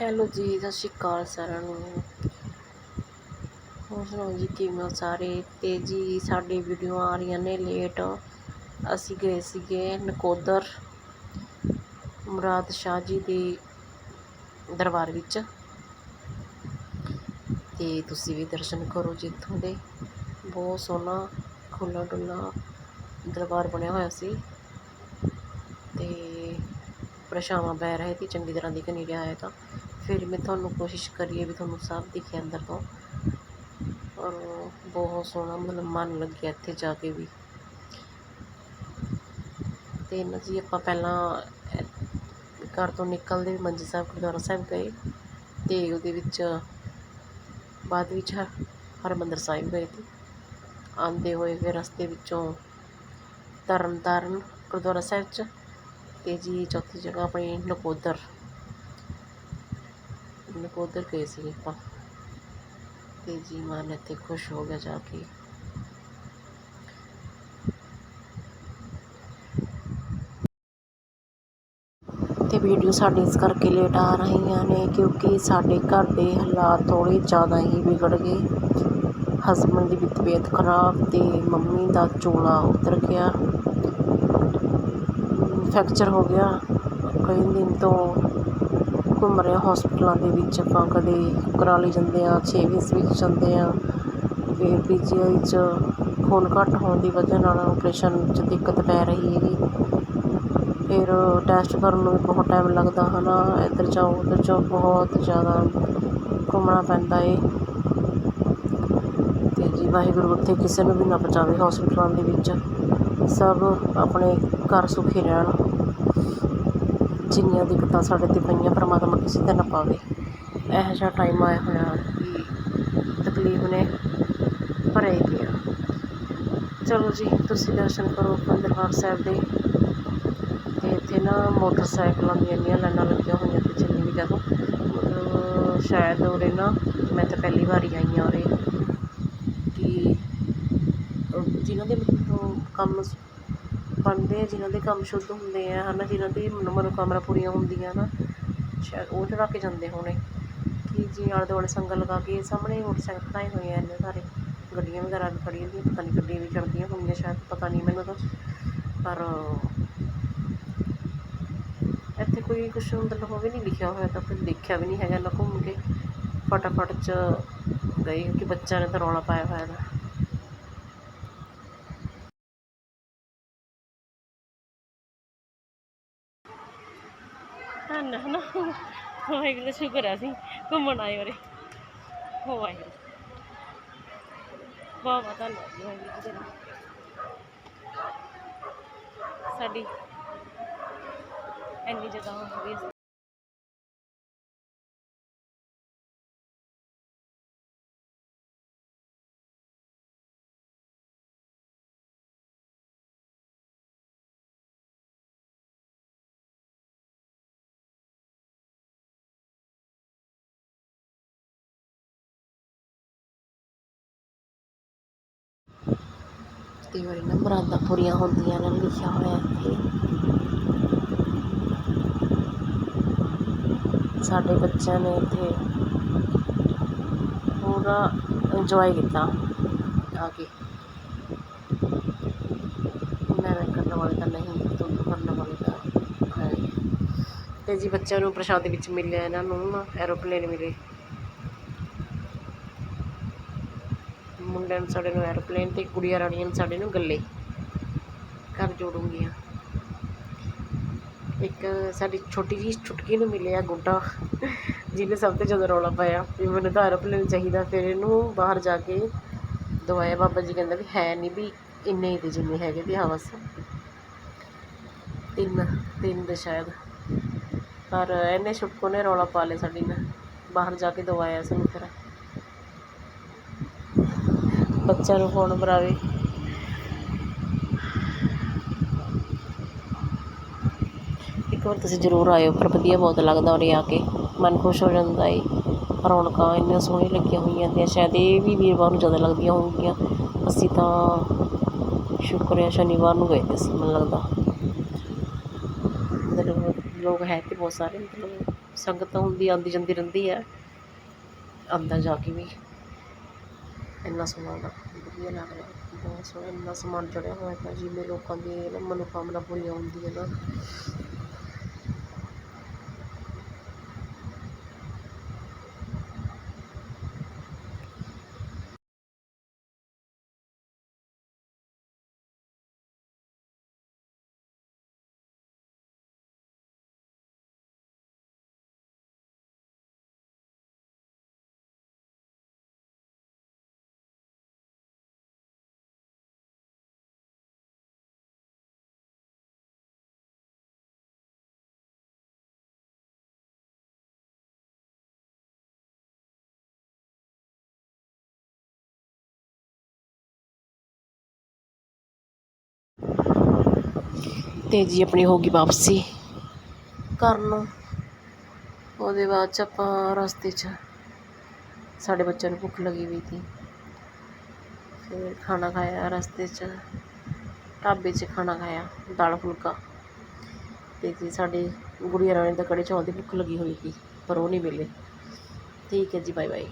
Hello ਜੀ, ਸਤਿ ਸ਼੍ਰੀ ਅਕਾਲ ਸਾਰਿਆਂ ਨੂੰ। ਹੋਰ ਸੁਣਾਓ ਜੀ, ਕਿਵੇਂ ਹੋ ਸਾਰੇ? ਤੇ ਜੀ ਸਾਡੀ ਵੀਡੀਓ ਆ ਰਹੀਆਂ ਨੇ ਲੇਟ ਅਸੀਂ ਗਏ ਸੀਗੇ ਨਕੋਦਰ ਮੁਰਾਦ ਸ਼ਾਹ ਜੀ ਦੇ ਦਰਬਾਰ ਵਿੱਚ। ਤੇ ਤੁਸੀਂ ਵੀ ਦਰਸ਼ਨ ਕਰੋ ਜੀ ਇੱਥੋਂ ਦੇ। ਬਹੁਤ ਸੋਹਣਾ ਖੁੱਲ੍ਹਾ ਡੁੱਲਾ ਦਰਬਾਰ ਬਣਿਆ ਹੋਇਆ ਸੀ। ਤੇ ਪਰਛਾਵਾਂ ਪੈ ਰਹੇ ਸੀ, ਚੰਗੀ ਤਰ੍ਹਾਂ ਦਿਖ ਨਹੀਂ ਰਿਹਾ ਤਾਂ। ਫਿਰ ਮੈਂ ਤੁਹਾਨੂੰ ਕੋਸ਼ਿਸ਼ ਕਰੀਏ ਵੀ ਤੁਹਾਨੂੰ ਸਭ ਦਿਖੇ ਅੰਦਰ ਤੋਂ। ਔਰ ਬਹੁਤ ਸੋਹਣਾ, ਮਤਲਬ ਮਨ ਲੱਗਿਆ ਇੱਥੇ ਜਾ ਕੇ ਵੀ। ਤੇ ਨਾ ਜੀ ਆਪਾਂ ਪਹਿਲਾਂ ਘਰ ਤੋਂ ਨਿਕਲਦੇ ਵੀ ਮੰਜੀ ਸਾਹਿਬ, ਗੁਰਦੁਆਰਾ ਸਾਹਿਬ ਗਏ। ਤੇ ਉਹਦੇ ਵਿੱਚ, ਬਾਅਦ ਵਿੱਚ ਹਰ, ਹਰਿਮੰਦਰ ਸਾਹਿਬ ਗਏ ਤੇ ਆਉਂਦੇ ਹੋਏ ਫਿਰ ਰਸਤੇ ਵਿੱਚੋਂ ਤਰਨ ਤਾਰਨ ਗੁਰਦੁਆਰਾ ਸਾਹਿਬ 'ਚ। ਤੇ ਜੀ ਚੌਥੀ ਜਗ੍ਹਾ ਆਪਣੀ ਨਕੋਦਰ। ਨਕੋਦਰ ਗਏ ਸੀ ਆਪਾਂ। ਤੇ ਜੀ ਮਨ ਇੱਥੇ ਖੁਸ਼ ਹੋ ਗਿਆ ਜਾ ਕੇ। ਤੇ ਵੀਡੀਓ ਸਾਡੀ ਇਸ ਕਰਕੇ ਲੇਟ ਆ ਰਹੀਆਂ ਨੇ ਕਿਉਂਕਿ ਸਾਡੇ ਘਰ ਦੇ ਹਾਲਾਤ ਥੋੜ੍ਹੇ ਜ਼ਿਆਦਾ ਹੀ ਵਿਗੜ ਗਏ। ਹਸਬੈਂਡ ਦੀ ਵੀ ਤਬੀਅਤ ਖਰਾਬ ਤੇ ਮੰਮੀ ਦਾ ਚੋਲਾ ਉਤਰ ਗਿਆ। ਫ੍ਰੈਕਚਰ ਹੋ ਗਿਆ। ਕਈ ਦਿਨ ਤੋਂ ਘੁੰਮ ਰਹੇ ਹਸਪਤਾਲਾਂ ਦੇ ਵਿੱਚ, ਆਪਾਂ ਕਦੇ ਕੁਰਾਲੀ ਜਾਂਦੇ ਹਾਂ ਛੇਵੀਂ ਵਿੱਚ ਜਾਂਦੇ ਹਾਂ। ਫਿਰ ਪੀਜੀਆਈ 'ਚ ਖੂਨ ਘੱਟ ਹੋਣ ਦੀ ਵਜ੍ਹਾ ਨਾਲ ਆਪਰੇਸ਼ਨ 'ਚ ਦਿੱਕਤ ਪੈ ਰਹੀ ਹੈਗੀ। ਫਿਰ ਟੈਸਟ ਕਰਨ ਨੂੰ ਵੀ ਬਹੁਤ ਟਾਈਮ ਲੱਗਦਾ ਹੈ ਨਾ ਇੱਧਰ ਜਾਓ, ਉੱਧਰ ਜਾਓ, ਬਹੁਤ ਜ਼ਿਆਦਾ ਘੁੰਮਣਾ ਪੈਂਦਾ ਏ। ਤੇ ਜੀ ਵਾਹਿਗੁਰੂ ਉੱਥੇ ਕਿਸੇ ਨੂੰ ਵੀ ਨਾ ਪਹੁੰਚਾਵੇ ਹਸਪਤਾਲਾਂ ਦੇ ਵਿੱਚ। ਸਭ ਆਪਣੇ ਘਰ ਸੁਖੀ ਰਹਿਣ। ਜਿੰਨੀਆਂ ਦਿੱਕਤਾਂ ਸਾਡੇ 'ਤੇ ਪਈਆਂ, ਪਰਮਾਤਮਾ ਕਿਸੇ 'ਤੇ ਨਾ ਪਾਵੇ। ਇਹੋ ਜਿਹਾ ਟਾਈਮ ਆਇਆ ਹੋਇਆ ਕਿ ਤਕਲੀਫ ਨੇ ਭਰਿਆ ਹੀ ਪਿਆ। ਚਲੋ ਜੀ, ਤੁਸੀਂ ਦਰਸ਼ਨ ਕਰੋ ਆਪਣੇ ਦਰਬਾਰ ਸਾਹਿਬ ਦੇ। ਤੇ ਇੱਥੇ ਨਾ ਮੋਟਰਸਾਈਕਲਾਂ ਦੀਆਂ ਇੰਨੀਆਂ ਲਾਈਨਾਂ ਲੱਗੀਆਂ ਹੋਈਆਂ ਤੇ ਜਿੰਨੀ ਵੀ ਜਦੋਂ, ਮਤਲਬ ਸ਼ਾਇਦ ਉਰੇ ਨਾ, ਮੈਂ ਤਾਂ ਪਹਿਲੀ ਵਾਰੀ ਆਈ ਹਾਂ ਉਰੇ, ਕਿ ਅਹ ਜਿਨ੍ਹਾਂ ਦੇ ਮਤਲਬ ਕੰਮ ਬਣਦੇ ਆ, ਜਿਨ੍ਹਾਂ ਦੇ ਕੰਮ ਸ਼ੁੱਧ ਹੁੰਦੇ ਆ, ਹਨਾ, ਜਿਨ੍ਹਾਂ ਦੀ ਮਨੋ ਮਨੋਕਾਮਨਾ ਪੂਰੀਆਂ ਹੁੰਦੀਆਂ ਨਾ ਸ਼ਾਇਦ ਉਹ ਚੜਾ ਕੇ ਜਾਂਦੇ ਹੋਣੇ। ਕਿ ਜੀ ਆਲੇ ਦੁਆਲੇ ਸੰਗਲ ਲਗਾ ਕੇ ਸਾਹਮਣੇ ਮੋਟਰਸਾਈਕਲ ਖੜਾਏ ਹੋਏ ਆ, ਇੰਨੇ ਸਾਰੇ। ਗੱਡੀਆਂ ਵਗੈਰਾ ਵੀ ਖੜੀਆਂ ਹੁੰਦੀਆਂ, ਪਤਾ ਨਹੀਂ ਗੱਡੀਆਂ ਵੀ ਚੜਦੀਆਂ ਹੋਣਗੀਆਂ ਸ਼ਾਇਦ, ਪਤਾ ਨਹੀਂ ਮੈਨੂੰ ਤਾਂ। ਪਰ ਇੱਥੇ ਕੋਈ ਕੁਛ ਮਤਲਬ ਹੋਵੇ ਨਹੀਂ ਲਿਖਿਆ ਹੋਇਆ ਤਾਂ ਫਿਰ ਦੇਖਿਆ ਵੀ ਨਹੀਂ ਹੈਗਾ, ਨਾ ਘੁੰਮ ਕੇ। ਫਟਾਫਟ ਚ ਗਏ ਕਿ ਬੱਚਿਆਂ ਨੇ ਤਾਂ ਰੌਲਾ ਪਾਇਆ ਹੋਇਆ ਦਾ ਧੰਨ ਹਨਾ ਵਾਹਿਗੁਰੂ ਦਾ ਸ਼ੁਕਰ ਹੈ ਅਸੀਂ ਘੁੰਮਣ ਆਏ ਉਰੇ। ਹੋ ਵਾਹਿਗੁਰੂ। ਵਾਹ ਵਾਹ ਧੰਨਵਾਦ ਜੀ, ਵਾਹਿਗੁਰੂ ਜੀ ਦਾ ਸਾਡੀ ਇੰਨੀ ਜਗ੍ਹਾ ਹੋ ਗਈ ਕਈ ਵਾਰੀ ਨਾ ਮੁਰਾਦਾਂ ਪੂਰੀਆਂ ਹੁੰਦੀਆਂ ਨੇ, ਲਿਖਿਆ ਹੋਇਆ ਇੱਥੇ। ਸਾਡੇ ਬੱਚਿਆਂ ਨੇ ਇੱਥੇ ਪੂਰਾ ਇੰਜੋਏ ਕੀਤਾ। ਆ ਕੇ। ਮੈਂ ਕਰਨ ਵਾਲੇ ਤਾਂ ਨਹੀਂ ਤੂੰ ਕਰਨ ਵਾਲੇ ਤਾਂ ਤੇ ਜੀ ਬੱਚਿਆਂ ਨੂੰ ਪ੍ਰਸ਼ਾਦ ਵਿੱਚ ਮਿਲਿਆ, ਇਹਨਾਂ ਨੂੰ ਨਾ ਐਰੋਪਲੇਨ ਮਿਲੇ। ਮੁੰਡਿਆਂ ਨੂੰ ਸਾਡੇ ਨੂੰ ਐਰੋਪਲੇਨ ਤੇ, ਕੁੜੀਆਂ ਰਾਣੀਆਂ ਨੂੰ ਸਾਡੇ ਨੂੰ ਗੱਲੇ। ਘਰ ਜੋੜੂੰਗੀਆਂ। ਇੱਕ ਸਾਡੀ ਛੋਟੀ ਜਿਹੀ ਛੁਟਕੀ ਨੂੰ ਮਿਲਿਆ ਗੁੱਡਾ, ਜਿਹਨੇ ਸਭ ਤੋਂ ਜ਼ਿਆਦਾ ਰੌਲਾ ਪਾਇਆ ਵੀ ਮੈਨੂੰ ਤਾਂ ਐਰੋਪਲੇਨ ਚਾਹੀਦਾ, ਫਿਰ ਇਹਨੂੰ ਬਾਹਰ ਜਾ ਕੇ ਦਵਾਇਆ। ਬਾਬਾ ਜੀ ਕਹਿੰਦਾ ਵੀ ਹੈ ਨਹੀਂ ਵੀ ਇੰਨੇ ਹੀ ਦੇ ਜਿੰਨੇ ਹੈਗੇ ਵੀ ਹਾਂ ਬਸ। ਤਿੰਨ ਤਿੰਨ ਦੇ ਸ਼ਾਇਦ। ਪਰ ਇਹਨੇ ਛੁਟਕੋ ਨੇ ਰੌਲਾ ਪਾ ਲਿਆ ਸਾਡੀ ਨੇ ਬਾਹਰ ਜਾ ਕੇ ਦਵਾਇਆ ਸਾਨੂੰ ਫਿਰ। ਬੱਚਿਆਂ ਨੂੰ ਫੋਨ ਮਰਾਵੇ। ਇੱਕ ਵਾਰ ਤੁਸੀਂ ਜ਼ਰੂਰ ਆਇਓ, ਪਰ ਵਧੀਆ ਬਹੁਤ ਲੱਗਦਾ ਉਰੇ ਆ ਕੇ। ਮਨ ਖੁਸ਼ ਹੋ ਜਾਂਦਾ ਏ। ਰੌਣਕਾਂ ਇੰਨੀਆਂ ਸੋਹਣੀਆਂ ਲੱਗੀਆਂ ਹੋਈਆਂ ਤੇ ਸ਼ਾਇਦ ਇਹ ਵੀ ਵੀਰਵਾਰ ਨੂੰ ਜ਼ਿਆਦਾ ਲੱਗਦੀਆਂ ਹੋਣਗੀਆਂ। ਅਸੀਂ ਤਾਂ ਸ਼ੁਕਰ ਹੈ ਸ਼ਨੀਵਾਰ ਨੂੰ ਗਏ ਤੇ ਸੀ, ਮੈਨੂੰ ਲੱਗਦਾ। ਮਤਲਬ ਲੋਕ ਹੈ ਤੇ ਬਹੁਤ ਸਾਰੇ, ਮਤਲਬ ਸੰਗਤ ਹੁੰਦੀ, ਆਉਂਦੀ ਜਾਂਦੀ ਰਹਿੰਦੀ ਹੈ ਅੰਦਰ ਜਾ ਕੇ ਵੀ। ਇੰਨਾ ਸੋਹਣਾ ਨਾ ਵਧੀਆ ਲੱਗਦਾ ਬਹੁਤ ਸੋਹਣਾ ਇੰਨਾ ਸਮਾਨ ਚੜਿਆ ਹੋਇਆ ਹੈ ਜਿਵੇਂ ਲੋਕਾਂ ਦੀ ਨਾ ਮਨੋਕਾਮਨਾ ਪੂਰੀਆਂ ਹੁੰਦੀਆਂ ਨਾ। ਅਤੇ ਜੀ ਆਪਣੀ ਹੋ ਗਈ ਵਾਪਸੀ ਘਰ ਨੂੰ। ਉਹਦੇ ਬਾਅਦ ਚ ਆਪਾਂ ਰਸਤੇ 'ਚ ਸਾਡੇ ਬੱਚਿਆਂ ਨੂੰ ਭੁੱਖ ਲੱਗੀ ਹੋਈ ਸੀ। ਫਿਰ ਖਾਣਾ ਖਾਇਆ ਰਸਤੇ 'ਚ, ਢਾਬੇ 'ਚ ਖਾਣਾ ਖਾਇਆ, ਦਾਲ ਫੁਲਕਾ। ਅਤੇ ਜੀ ਸਾਡੇ ਗੁੜੀਆ ਰਾਣੀ ਦਾ ਕੜੇ ਚੌਲ ਦੀ ਭੁੱਖ ਲੱਗੀ ਹੋਈ ਸੀ, ਪਰ ਉਹ ਨਹੀਂ ਮਿਲੇ। ਠੀਕ ਹੈ ਜੀ ਬਾਏ ਬਾਏ